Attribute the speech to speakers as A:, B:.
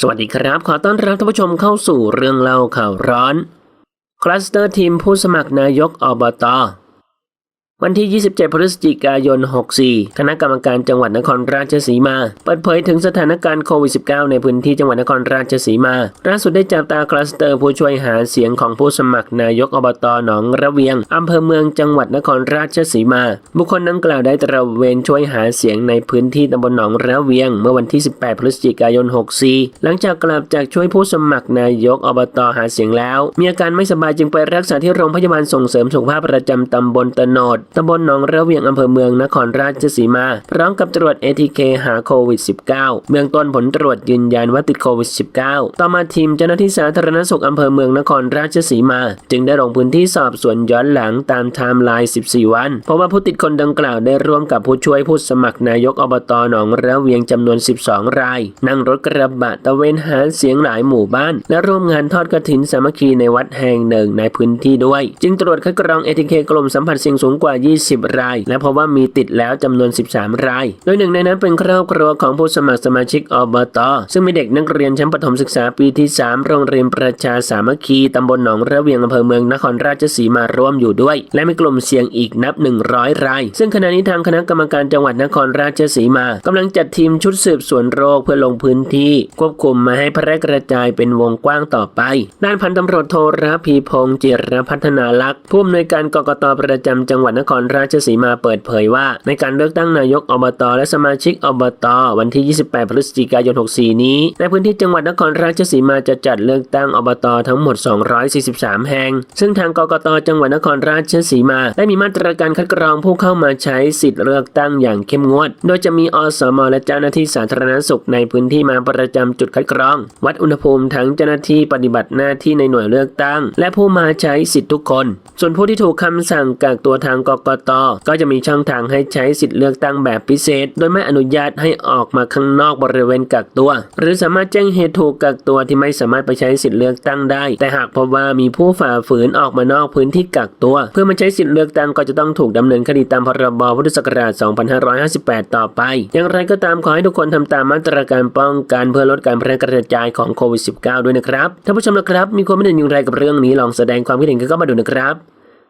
A: สวัสดีครับ ขอต้อนรับท่านผู้ชมเข้าสู่เรื่องเล่าข่าวร้อน คลัสเตอร์ทีมผู้สมัครนายกอบต วันที่ 27 พฤศจิกายน 64 คณะกรรมการจังหวัดนครราชสีมา เปิดเผยถึงสถานการณ์โควิด -19 ในพื้นที่จังหวัดนครราชสีมาล่าสุดได้จับตาคลัสเตอร์ผู้ช่วยหาเสียงของผู้สมัครนายกอบตหนองระเวียง อำเภอเมืองจังหวัดนครราชสีมา บุคคลดังกล่าวได้ตระเวนช่วยหาเสียงในพื้นที่ตำบลหนองระเวียง เมื่อวันที่ 18 พฤศจิกายน 64 หลังจากกลับจากช่วยผู้สมัครนายกอบตหาเสียงแล้ว มีอาการไม่สบายจึงไปรักษาที่โรงพยาบาลส่งเสริมสุขภาพประจำตำบลตะโนดตำบลหนองเระเวียงอำเภอเมืองนครราชสีมา พร้อมกับตรวจ ATK หาโควิด -19 เบื้องต้นผลตรวจยืนยันว่าติดโควิด -19 ต่อมาทีมเจ้าหน้าที่สาธารณสุขอำเภอเมืองนครราชสีมา จึงได้ลงพื้นที่สอบสวนย้อนหลังตามไทม์ไลน์ 14 วันเพราะว่าผู้ติดคนดังกล่าวได้ร่วมกับผู้ช่วยผู้สมัครนายกอบตหนองเระเวียงจำนวน 12 ราย นั่งรถกระบะตะเวนหาเสียงหลายหมู่บ้าน และร่วมงานทอดกระถินสามัคคีในวัดแห่งหนึ่งในพื้นที่ด้วย จึงตรวจคัดกรอง ATK กลุ่มสัมผัสเสี่ยงสูงกว่า20 ราย และพบว่ามีติดแล้วจำนวน 13 ราย โดยหนึ่งในนั้นเป็นครอบครัวของผู้สมัครสมาชิกอบต ซึ่งมีเด็กนักเรียนชั้นประถมศึกษาปีที่ 3 โรงเรียนประชาสามัคคีตำบลหนองระเวียงอำเภอเมืองนครราชสีมาร่วมอยู่ด้วย และมีกลุ่มเสี่ยงอีกนับ 100 ราย ซึ่งขณะนี้ทางคณะกรรมการจังหวัดนครราชสีมากำลังจัดทีมชุดสืบสวนโรคเพื่อลงพื้นที่ ควบคุมมาให้แพร่กระจายเป็นวงกว้างต่อไป ด้านพันตำรวจโทรพีพงศ์จิรพัฒนาลักษณ์ผู้อำนวยการกกตประจำจังหวัดนครครราชสีมาเปิดเผยว่า ในการเลือกตั้งนายกอบต และสมาชิกอบต วันที่ 28 พฤศจิกายน 64 นี้ ในพื้นที่จังหวัดนครราชสีมาจะจัดเลือกตั้งอบต ทั้งหมด 243 แห่ง ซึ่งทางกกตจังหวัดนครราชสีมา ได้มีมาตรการคัดกรองผู้เข้ามาใช้สิทธิ์เลือกตั้งอย่างเข้มงวด โดยจะมีอสมและเจ้าหน้าที่สาธารณสุขในพื้นที่มาประจำจุดคัดกรอง วัดอุณหภูมิทั้งเจ้าหน้าที่ปฏิบัติหน้าที่ในหน่วยเลือกตั้ง และผู้มาใช้สิทธิ์ทุกคน ส่วนผู้ที่ถูกคำสั่งกักตัวทางกกต ก็จะมีช่องทางให้ใช้สิทธิ์เลือกตั้งแบบพิเศษ โดยไม่อนุญาตให้ออกมาข้างนอกบริเวณกักตัว หรือสามารถแจ้งเหตุถูกกักตัวที่ไม่สามารถไปใช้สิทธิ์เลือกตั้งได้ แต่หากพบว่ามีผู้ฝ่าฝืนออกมานอกพื้นที่กักตัว เพื่อมาใช้สิทธิ์เลือกตั้งก็จะต้องถูกดำเนินคดีตามพรบพุทธศักราช 2558 ต่อไป อย่างไรก็ตามขอให้ทุกคนทำตามมาตรการป้องกันเพื่อลดการแพร่กระจายของโควิด -19 ด้วยนะครับท่านผู้ชมนะครับ มีความคิดเห็นอย่างไรกับเรื่องนี้ลองแสดงความคิดเห็นกันเข้ามาดูนะครับ